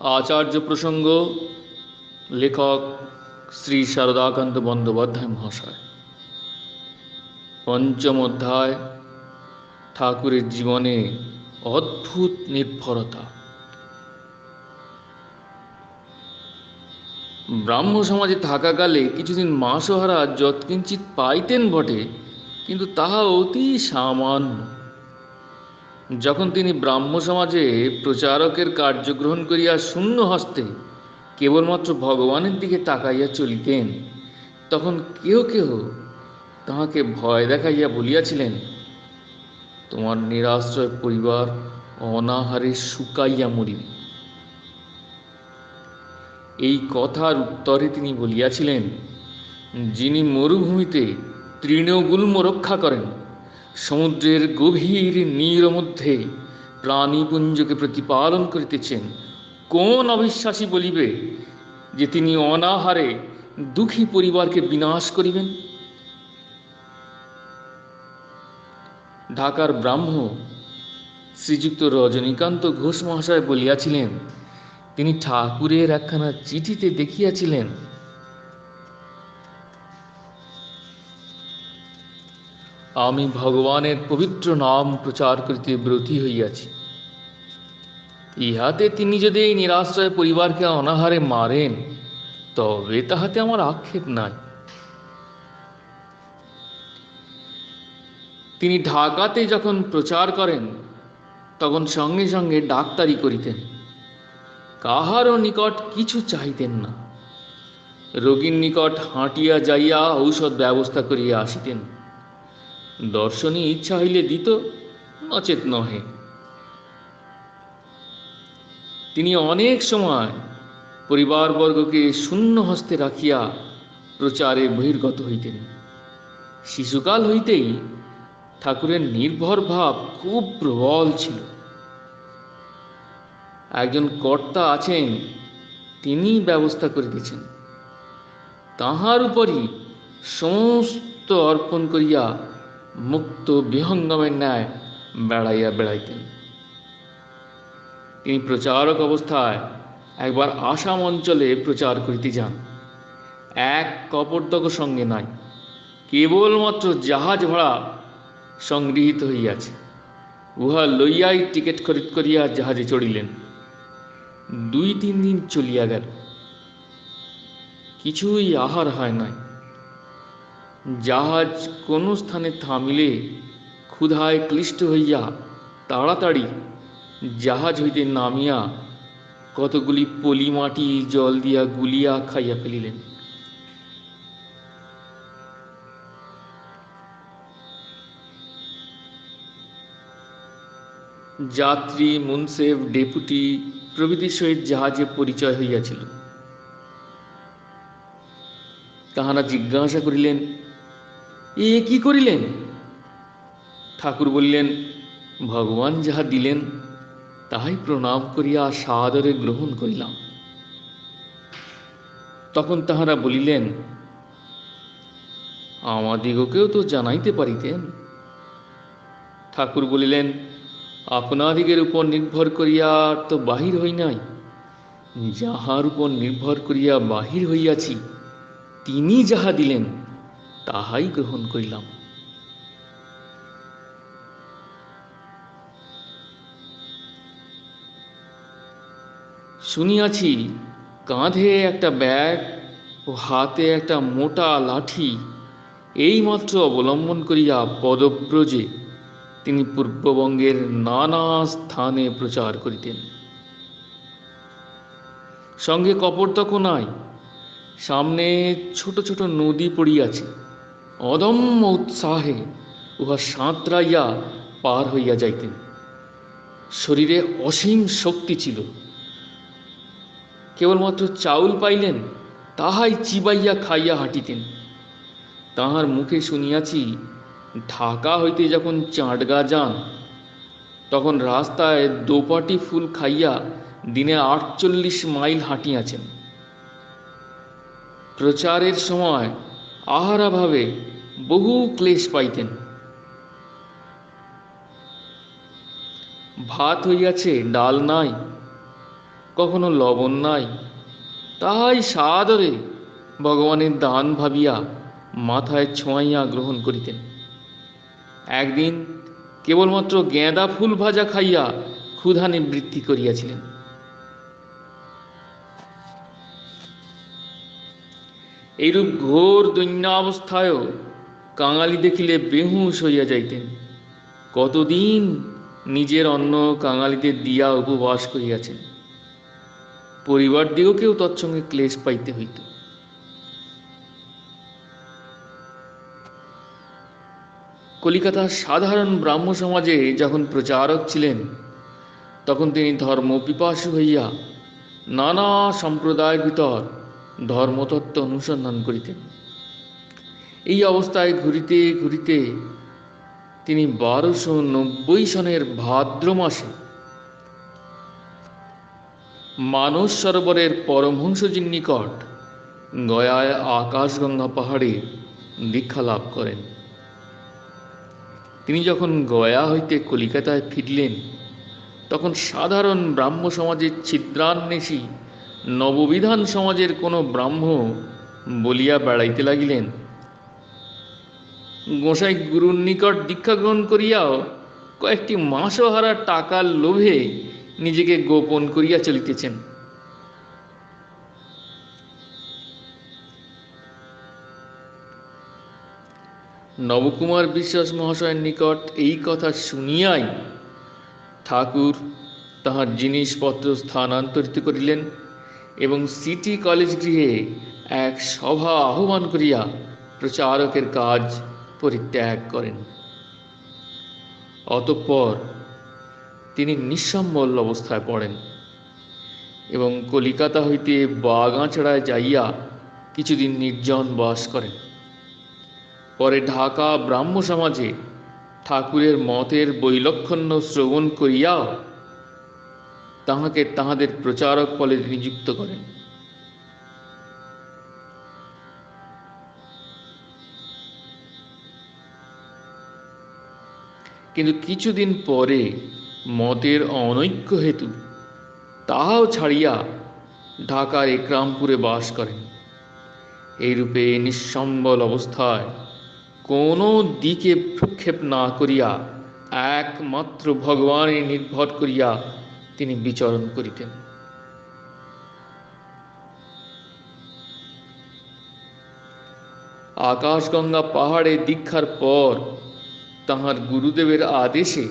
আচার্য প্রসঙ্গ, লেখক শ্রী শারদাকান্ত বন্দ্যোপাধ্যায় মহাশয়। পঞ্চম অধ্যায়, ঠাকুরের জীবনে অদ্ভুত নির্ভরতা। ব্রাহ্ম সমাজে থাকাকালে কিছুদিন মাসহারা যৎকিঞ্চিত পাইতেন বটে, কিন্তু তাহা অতি সামান্য। যখন তিনি ব্রাহ্ম সমাজে প্রচারকের কার্যগ্রহণ করিয়া শূন্য হস্তে কেবলমাত্র ভগবানের দিকে তাকাইয়া চলিতেন, তখন কেহ কেহ তাহাকে ভয় দেখাইয়া বলিয়াছিলেন, তোমার নিরাশ্রয় পরিবার অনাহারে শুকাইয়া মরিবে। এই কথার উত্তরে তিনি বলিয়াছিলেন, যিনি মরুভূমিতে তৃণগুল্ম রক্ষা করেন সমুদ্রের গভীর নীর মধ্যে প্রাণীপুঞ্জকে প্রতিপালন করিতেছেন। কোন অবিশ্বাসী বলিবে যে তিনি অনাহারে দুঃখী পরিবারকে বিনাশ করিবেন? ঢাকার ব্রাহ্ম শ্রীযুক্ত রজনীকান্ত ঘোষ মহাশয় বলিয়াছিলেন, তিনি ঠাকুরের একখানা চিঠিতে দেখিয়াছিলেন আমি ভগবানের পবিত্র নাম প্রচার করিতে ব্রতী হইয়াছি। ইহাতে তিনি যদি এই নিরাশ্রয় পরিবারকে অনাহারে মারেন, তবে তাহাতে আমার আক্ষেপ নাই। তিনি ঢাকাতে যখন প্রচার করেন, তখন সঙ্গে সঙ্গে ডাক্তারি করিতেন। কাহারও নিকট কিছু চাইতেন না। রোগীর নিকট হাঁটিয়া যাইয়া ঔষধ ব্যবস্থা করিয়া আসিতেন। দর্শনী ইচ্ছা হইলে দিত নচেত নহে। তিনি অনেক সময় পরিবারবর্গকে শূন্য হস্তে রাখিয়া প্রচারে বহির্গত হইতেন। শিশুকাল হইতেই ঠাকুরের নির্ভর ভাব খুব প্রবল ছিল। একজন কর্তা আছেন, তিনি ব্যবস্থা করিতেছেন। তাহার উপরই সমস্ত অর্পণ করিয়া মুক্ত বিহঙ্গমের ন্যায় বেড়াইয়া বেড়াইতেন। তিনি প্রচারক অবস্থায় একবার আসাম অঞ্চলে প্রচার করিতে যান। এক কপর্দক সঙ্গে নাই, কেবলমাত্র জাহাজ ভাড়া সংগৃহীত হইয়াছে। উহা লইয়াই টিকিট খরিদ করিয়া জাহাজে চড়িলেন। দুই তিন দিন চলিয়া গেল। কিছুই আহার হয় নাই। জাহাজ কোনো স্থানে থামিলে ক্ষুধায় ক্লিষ্ট হইয়া তাড়াতাড়ি জাহাজ হইতে নামিয়া কতগুলি পলি মাটি জল দিয়া গুলিয়া খাইয়া ফেলিলেন। যাত্রী মুনসেফ ডেপুটি প্রভৃতির সহিত জাহাজে পরিচয় হইয়াছিল। তাহারা জিজ্ঞাসা করিলেন এ কি করিলেন? ঠাকুর বললেন, ভগবান যাহা দিলেন, তাহাই প্রণাম করিয়া সাদরে গ্রহণ করিলাম। তখন তাহারা বলিলেন, আমাদিগকেও তো জানাইতে পারিতেন। ঠাকুর বলিলেন, আপনাদিগের উপর নির্ভর করিয়া তো বাহির হই নাই। যাহার উপর নির্ভর করিয়া বাহির হইয়াছি, তিনি যাহা দিলেন তাহাই গ্রহণ করিলাম। শুনিয়াছি কাঁধে একটা ব্যাগ ও হাতে একটা মোটা লাঠি এইমাত্র অবলম্বন করিয়া পদব্রজে তিনি পূর্ববঙ্গের নানা স্থানে প্রচার করিতেন। সঙ্গে কপর্তক নাই, সামনে ছোট ছোট নদী পড়িয়াছে। অদম্য উৎসাহে উহা সাঁতরাইয়া পার হইয়া যাইতেন। শরীরে অসীম শক্তি ছিল। কেবলমাত্র চাউল পাইলেন, তাহাই চিবাইয়া খাইয়া হাঁটিতেন। তাহার মুখে শুনিয়াছি, ঢাকা হইতে যখন চাঁটগা যান, তখন রাস্তায় দোপাটি ফুল খাইয়া দিনে আটচল্লিশ মাইল হাঁটিয়াছেন। প্রচারের সময় আহারাভাবে বহু ক্লেশ পাইতেন। ভাত হইয়াছে ডাল নাই, কখনো লবণ নাই, তাহাই সাদরে ভগবানের দান ভাবিয়া মাথায় ছোঁয়াইয়া গ্রহণ করিতেন। একদিন কেবলমাত্র গেঁদা ফুল ভাজা খাইয়া ক্ষুধা নিবৃত্তি করিয়াছিলেন। এইরূপ ঘোর দৈন্যাবস্থায়ও কাঙালি দেখিলে বেহুশ হইয়া যাইতেন। কতদিন নিজের অন্ন কাঙালিদের দিয়া উপবাস করিয়াছেন। পরিবার দিগকেও তৎসঙ্গে ক্লেশ পাইতে হইত। কলিকাতার সাধারণ ব্রাহ্ম সমাজে যখন প্রচারক ছিলেন, তখন তিনি ধর্ম পিপাসু হইয়া নানা সম্প্রদায়ের ভিতর ধর্মতত্ত্ব অনুসন্ধান করিতেন। এই অবস্থায় ঘুরিতে ঘুরিতে তিনি বারোশো নব্বই সনের ভাদ্র মাসে মানস সরোবরের পরমহংসজির নিকট গয়ায় আকাশগঙ্গা পাহাড়ে দীক্ষা লাভ করেন। তিনি যখন গয়া হইতে কলিকাতায় ফিরলেন, তখন সাধারণ ব্রাহ্ম সমাজের ছিদ্রান্বেষী নববিধান সমাজের কোনো ব্রাহ্ম বলিয়া বেড়াইতে লাগিলেন। গোসাই গুরুর নিকট দীক্ষা গ্রহণ করিয়াও কয়েকটি মাসও হারা টাকার লোভে নিজেকে গোপন করিয়া চলিতেছেন। নবকুমার বিশ্বাস মহাশয়ের নিকট এই কথা শুনিয়াই ঠাকুর তাহার জিনিসপত্র স্থানান্তরিত করিলেন। এবং সিটি কলেজ গৃহে এক সভা আহ্বান করিয়া প্রচারকের কাজ পরিত্যাগ করেন। অতঃপর তিনি নিঃসম্বল অবস্থায় পড়েন এবং কলিকাতা হইতে বাগাছড়ায় যাইয়া কিছুদিন নির্জন বাস করেন। পরে ঢাকা ব্রাহ্ম সমাজে ঠাকুরের মতের বৈলক্ষণ্য শ্রবণ করিয়াও তাহাকে তাহাদের প্রচারক ফলে নিযুক্ত করেন। কিন্তু কিছুদিন পরে মতের অনৈক্য হেতু তাহাও ছাড়িয়া ঢাকার একরামপুরে বাস করেন। এইরূপে নিঃসম্বল অবস্থায় কোনো দিকে ভ্রুক্ষেপ না করিয়া একমাত্র ভগবানে নির্ভর করিয়া তিনি বিচরণ করিতেন। আকাশগঙ্গা পাহাড়ে দীক্ষার পর তাহার গুরুদেবের আদেশে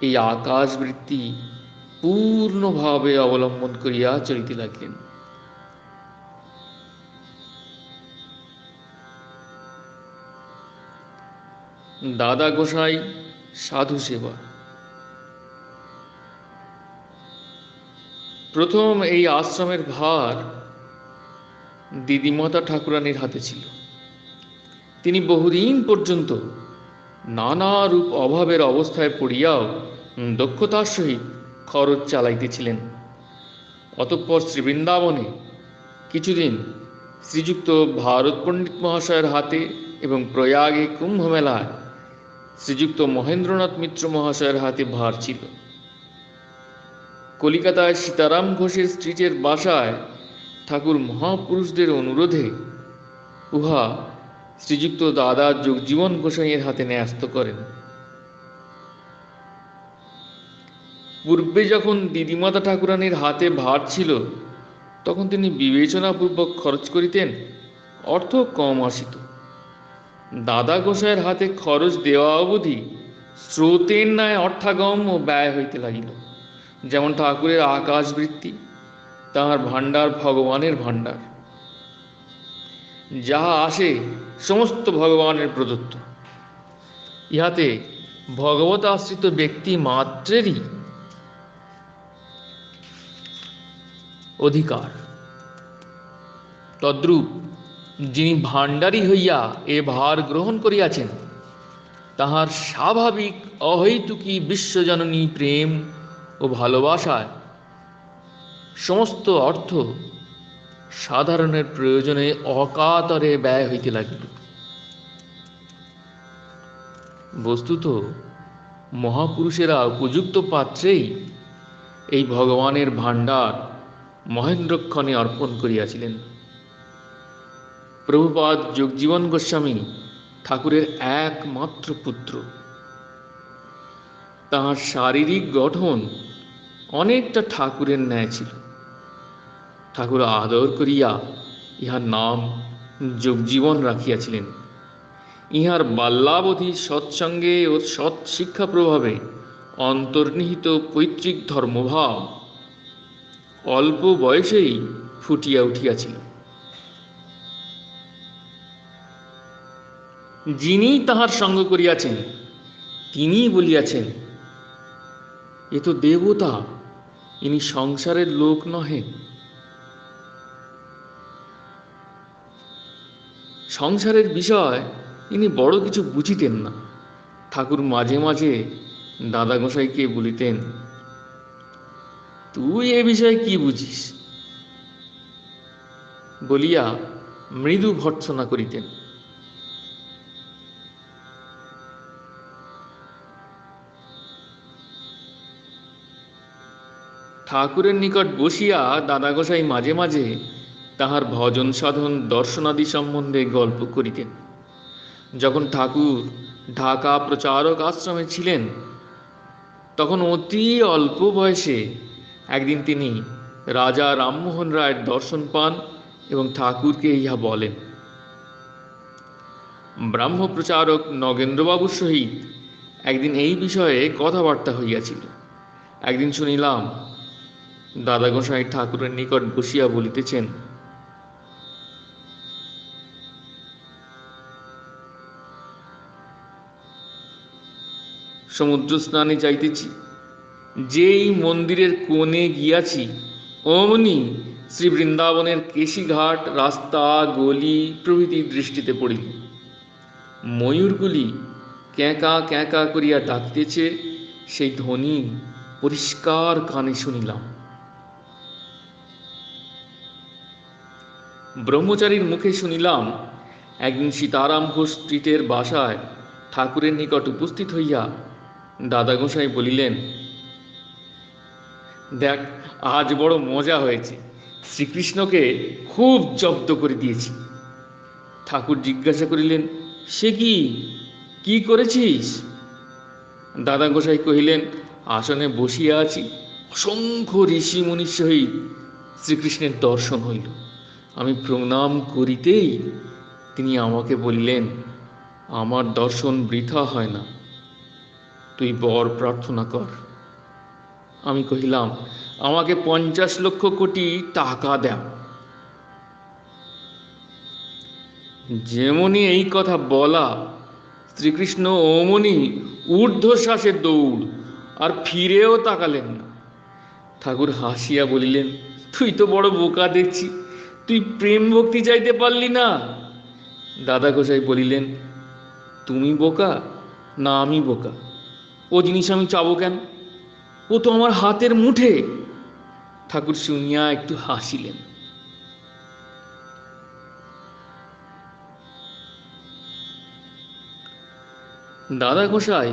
এই আকাশবৃত্তি পূর্ণভাবে অবলম্বন করিয়া চলিতে লাগলেন। দাদা গোসাই সাধু সেবা। প্রথম এই আশ্রমের ভার দিদিমাতা ঠাকুরানীর হাতে ছিল। তিনি বহুদিন পর্যন্ত নানা রূপ অভাবের অবস্থায় পড়িয়াও দক্ষতার সহিত খরচ চালাইতেছিলেন। অতঃপর শ্রীবৃন্দাবনে কিছুদিন শ্রীযুক্ত ভারত পণ্ডিত মহাশয়ের হাতে এবং প্রয়াগে কুম্ভ মেলায় শ্রীযুক্ত মহেন্দ্রনাথ মিত্র মহাশয়ের হাতে ভার ছিল। কলিকাতায় সীতারাম ঘোষের স্ট্রিটের বাসায় ঠাকুর মহাপুরুষদের অনুরোধে উহা শ্রীযুক্ত দাদা যোগজীবন গোসাইয়ের হাতে ন্যস্ত করেন। পূর্বে যখন দিদিমাতা ঠাকুরানীর হাতে ভার ছিল, তখন তিনি বিবেচনাপূর্বক খরচ করিতেন, অর্থ কম আসিত। দাদা গোসাইয়ের হাতে খরচ দেওয়া অবধি স্রোতের ন্যায় অর্থাগম ও ব্যয় হইতে লাগিল। যেমন ঠাকুরের আকাশ বৃত্তি তাহার ভাণ্ডার ভগবানের ভাণ্ডার। যাহা আসে, সমস্ত ভগবানের প্রদত্ত। ইহাতে ভগবত আশ্রিত ব্যক্তি মাত্রেরই অধিকার। তদ্রূপ যিনি ভাণ্ডারী হইয়া এ ভার গ্রহণ করিয়াছেন, তাহার স্বাভাবিক অহৈতুকী বিশ্বজননী প্রেম ও ভালোবাসায় সমস্ত অর্থ সাধারণের প্রয়োজনে অকাতরে ব্যয় হইতে লাগিল। বস্তুত মহাপুরুষেরা উপযুক্ত পাত্রেই এই ভগবানের ভাণ্ডার মহেন্দ্রক্ষণে অর্পণ করিয়াছিলেন। প্রভুপাদ যোগজীবন গোস্বামী ঠাকুরের একমাত্র পুত্র। তাহার শারীরিক গঠন অনেকটা ঠাকুরের ন্যায় ছিল। ঠাকুর আদর করিয়া ইহার নাম যোগজীবন রাখিয়াছিলেন। ইহার বাল্যাবধি সৎসঙ্গে ও সৎ শিক্ষা প্রভাবে অন্তর্নিহিত পৈতৃক ধর্মভাব অল্প বয়সেই ফুটিয়া উঠিয়াছিল। যিনি তাহার সঙ্গ করিয়াছেন, তিনিই বলিয়াছেন, এ তো দেবতা ইনি সংসারের লোক নহে। সংসারের বিষয় ইনি বড় কিছু বুঝিতেন না। ঠাকুর মাঝে মাঝে দাদা গোসাইকে বলিতেন, তুই এ বিষয়ে কি বুঝিস? বলিয়া মৃদু ভর্ৎসনা করিতেন। ঠাকুরের নিকট বসিয়া দাদা গোসাই মাঝে মাঝে তাহার ভজন সাধন দর্শনাদি সম্বন্ধে গল্প করিতেন। যখন ঠাকুর ঢাকা প্রচারক আশ্রমে ছিলেন, তখন অতি অল্প বয়সে একদিন তিনি রাজা রামমোহন রায়ের দর্শন পান এবং ঠাকুরকে ইহা বলেন, ব্রাহ্মপ্রচারক নগেন্দ্রবাবুর সহিত একদিন এই বিষয়ে কথাবার্তা হইয়াছিল। একদিন শুনিলাম দাদা গোসাই ঠাকুরের নিকট বসিয়া বলিতেছেন সমুদ্র স্নানে যাইতেছি। যেই মন্দিরের কোণে গিয়াছি, অমনি শ্রী বৃন্দাবনের কেশিঘাট রাস্তা, গলি প্রভৃতি দৃষ্টিতে পড়িল। ময়ূরগুলি ক্যাঁকা ক্যাঁকা করিয়া ডাকিতেছে, সেই ধ্বনি পরিষ্কার কানে শুনিলাম। ব্রহ্মচারীর মুখে শুনিলাম, একদিন সীতারাম ঘোষ স্ট্রিটের বাসায় ঠাকুরের নিকট উপস্থিত হইয়া দাদা গোসাই বলিলেন, দেখ, আজ বড় মজা হয়েছে। শ্রীকৃষ্ণকে খুব জব্দ করে দিয়েছি। ঠাকুর জিজ্ঞাসা করিলেন, সে কি? কি করেছিস? দাদা গোসাই কহিলেন, আসনে বসিয়া আছি। অসংখ্য ঋষি মুনির সহিত শ্রীকৃষ্ণের দর্শন হইল। আমি প্রণাম করিতেই তিনি আমাকে বললেন, আমার দর্শন বৃথা হয় না, তুই বর প্রার্থনা কর। আমি কহিলাম, আমাকে পঞ্চাশ লক্ষ কোটি টাকা দেও। যেমনি এই কথা বলা, শ্রীকৃষ্ণ ওমনি ঊর্ধ্বশ্বাসের দৌড় আর ফিরেও তাকালেন না। ঠাকুর হাসিয়া বলিলেন, তুই তো বড় বোকা দেখছি। তুই প্রেম ভক্তি চাইতে পারলি না? দাদা গোসাই বলিলেন, তুমি বোকা? না, আমি বোকা। ও জিনিস আমি চাবো কেন? ও তো আমার হাতের মুঠে। ঠাকুর শুনিয়া একটু হাসিলেন। দাদা গোসাই,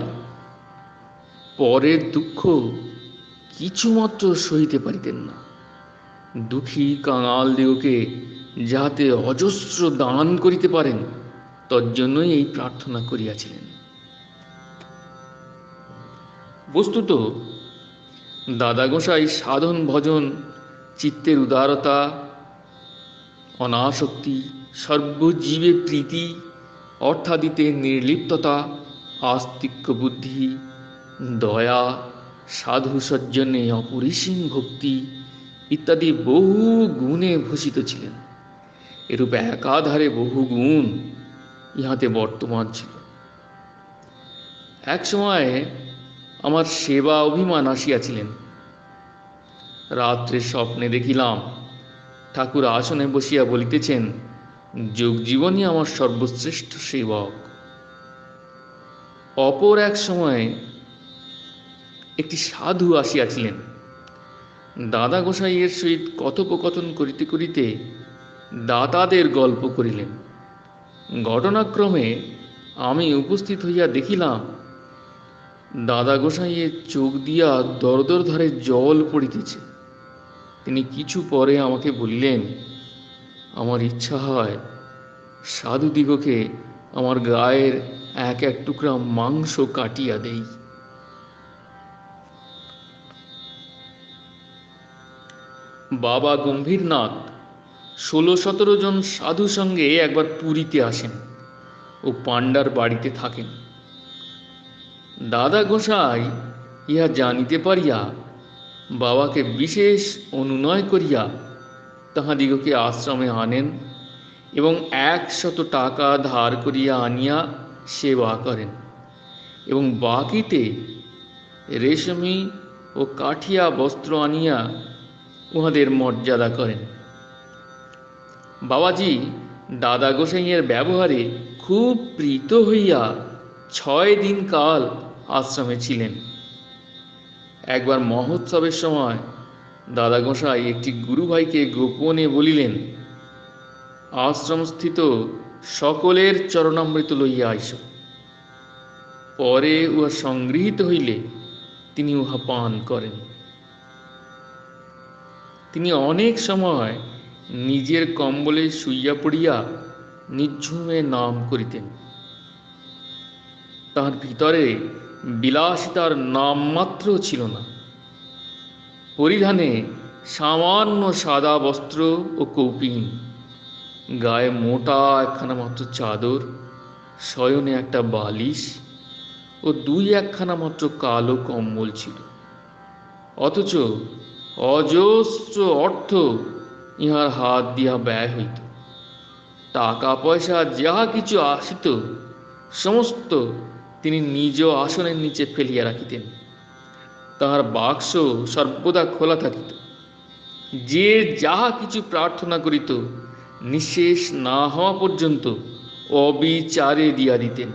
পরের দুঃখ কিছুমাত্র সহিতে পারিতেন না। দুঃখী কাঙাল দেহকে যাহাতে অজস্র দান করিতে পারেন, তজ্জন্যই এই প্রার্থনা করিয়াছিলেন। বস্তুত দাদা গোসাই সাধন ভজন, চিত্তের উদারতা, অনাসক্তি, সর্বজীবে প্রীতি, অর্থাদিতে নির্লিপ্ততা, আস্তিক্য বুদ্ধি, দয়া সাধু সজ্জনে অপরিসীম ভক্তি ইত্যাদি বহু গুণে ভূষিত ছিলেন। এরূপ একাধারে বহু গুণ ইহাতে বর্তমান ছিল। এক সময় আমার সেবা অভিমান আসিয়াছিলেন। রাত্রে স্বপ্নে দেখিলাম ঠাকুর আসনে বসিয়া বলিতেছেন, যোগ জীবনই আমার সর্বশ্রেষ্ঠ সেবক। অপর এক সময় একটি সাধু আসিয়াছিলেন। দাদা গোসাইয়ের সহিত কথোপকথন করিতে করিতে দাতাদের গল্প করিলেন। ঘটনাক্রমে আমি উপস্থিত হইয়া দেখিলাম, দাদা গোসাইয়ের চোখ দিয়া দরদর ধারে জল পড়িতেছে। তিনি কিছু পরে আমাকে বললেন, আমার ইচ্ছা হয় সাধুদিগকে আমার গায়ের এক এক টুকরা মাংস কাটিয়া দেই। বাবা গম্ভীরনাথ ষোলো সতেরো জন সাধু সঙ্গে একবার পুরীতে আসেন ও পাণ্ডার বাড়িতে থাকেন। দাদা গোসাই ইহা জানিতে পারিয়া বাবাকে বিশেষ অনুনয় করিয়া তাহাদিগকে আশ্রমে আনেন এবং একশত টাকা ধার করিয়া আনিয়া সেবা করেন এবং বাকিতে রেশমি ও কাঠিয়া বস্ত্র আনিয়া উহাদের মর্যাদা করেন। বাবাজি দাদা গোসাইয়ের ব্যবহারে খুব প্রীত হইয়া ছয় দিন কাল আশ্রমে ছিলেন। একবার মহোৎসবের সময় দাদা গোসাই একটি গুরুভাইকে গোপনে বলিলেন, আশ্রমস্থিত সকলের চরণামৃত লইয়া আইস। পরে উহা সংগৃহীত হইলে তিনি উহা পান করেন। তিনি অনেক সময় নিজের কম্বলে শুইয়া পড়িয়া নিঝুমে নাম করিতেন। তার ভিতরে বিলাসিতার নামমাত্র ছিল না। পরিধানে সামান্য সাদা বস্ত্র ও কৌপিন, গায়ে মোটা একখানা মাত্র চাদর, শয়নে একটা বালিশ ও দুই একখানা মাত্র কালো কম্বল ছিল। অথচ অজস্র অর্থ ইহার হাত দিয়া ব্যয় হইত। টাকা, পয়সা যাহা কিছু আসিত, সমস্ত তিনি নিজ আসনের নিচে ফেলিয়া রাখিতেন। তাহার বাক্স সর্বদা খোলা থাকিত। যে যাহা কিছু প্রার্থনা করিত, নিঃশেষ না হওয়া পর্যন্ত অবিচারে দিয়া দিতেন।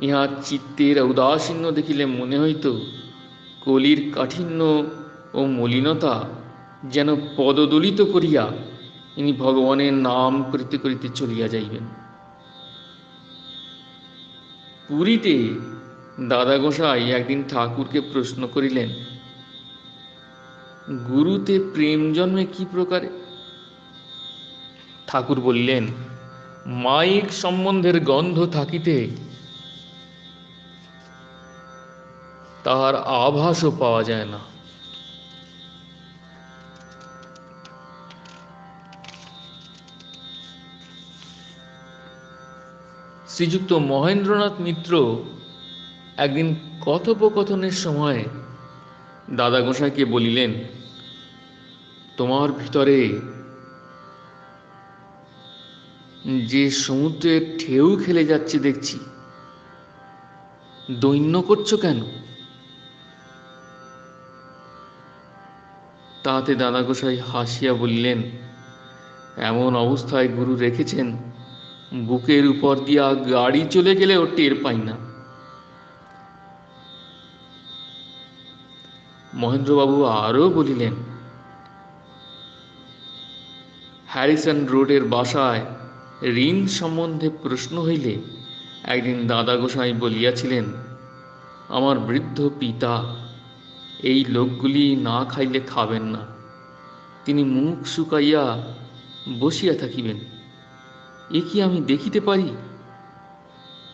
ইহা চিত্তের উদাসীন্য দেখিলে মনে হইত, কলির কাঠিন্য ও মলিনতা যেন পদদলিত করিয়া ইনি ভগবানের নাম করিতে করিতে চলিয়া যাইবেন। পুরীতে দাদা গোসাই একদিন ঠাকুরকে প্রশ্ন করিলেন, গুরুতে প্রেম জন্মে কি প্রকারে? ঠাকুর বললেন মাইক সম্বন্ধের গন্ধ থাকিতে তাহার আভাসও পাওয়া যায় না। শ্রীযুক্ত মহেন্দ্রনাথ মিত্র একদিন কথোপকথনের সময় দাদা গোসাইকে বলিলেন, তোমার ভিতরে যে সমুদ্রের ঢেউ খেলে যাচ্ছে দেখছি, দৈন্য করছ কেন? তাতে দাদা গোসাই হাসিয়া বললেন, এমন অবস্থায় গুরু রেখেছেন বুকের উপর দিয়া গাড়ি চলে গেলেও টের পাই না। মহেন্দ্রবাবু আরও বলিলেন, হ্যারিসন রোডের বাসায় ঋণ সম্বন্ধে প্রশ্ন হইলে একদিন দাদা গোসাই বলিয়াছিলেন, আমার বৃদ্ধ পিতা এই লোকগুলি না খাইলে খাবেন না। তিনি মুখ শুকাইয়া বসিয়া থাকিবেন। এ কি আমি দেখিতে পারি?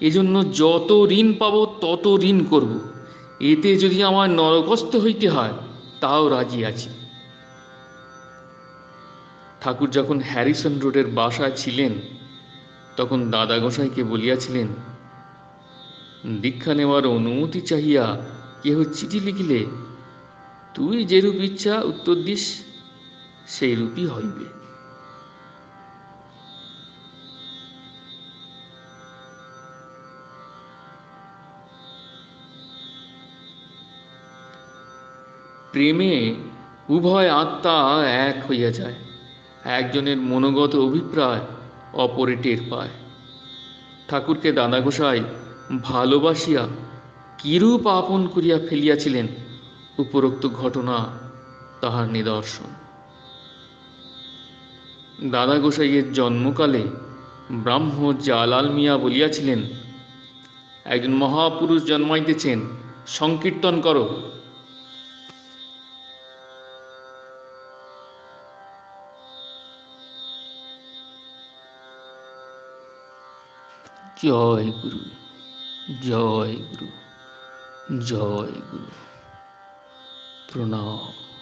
এজন্য যত ঋণ পাব, তত ঋণ করব। এতে যদি আমার নরকস্ত হইতে হয়, তাও রাজি আছি। ঠাকুর যখন হ্যারিসন রোডের বাসায় ছিলেন, তখন দাদা গোসাইকে বলিয়াছিলেন, দীক্ষা নেওয়ার অনুমতি চাহিয়া কেহ চিঠি লিখিলে, তুই যেরূপ ইচ্ছা উত্তর দিস সেই রূপই হইবে। প্রেমে উভয় আত্মা এক হইয়া যায়। একজনের মনোগত অভিপ্রায় অপরে টের পায়। ঠাকুরকে দাদা গোসাই ভালোবাসিয়া কিরূপ আপন করিয়া ফেলিয়াছিলেন উপরোক্ত ঘটনা তাহার নিদর্শন। দাদা গোসাইয়ের জন্মকালে ব্রাহ্ম জালাল মিয়া বলিয়াছিলেন, একজন মহাপুরুষ জন্মাইতেছেন, সংকীর্তন করো। জয় গুরু জয় গুরু জয় গুরু। প্রণাম।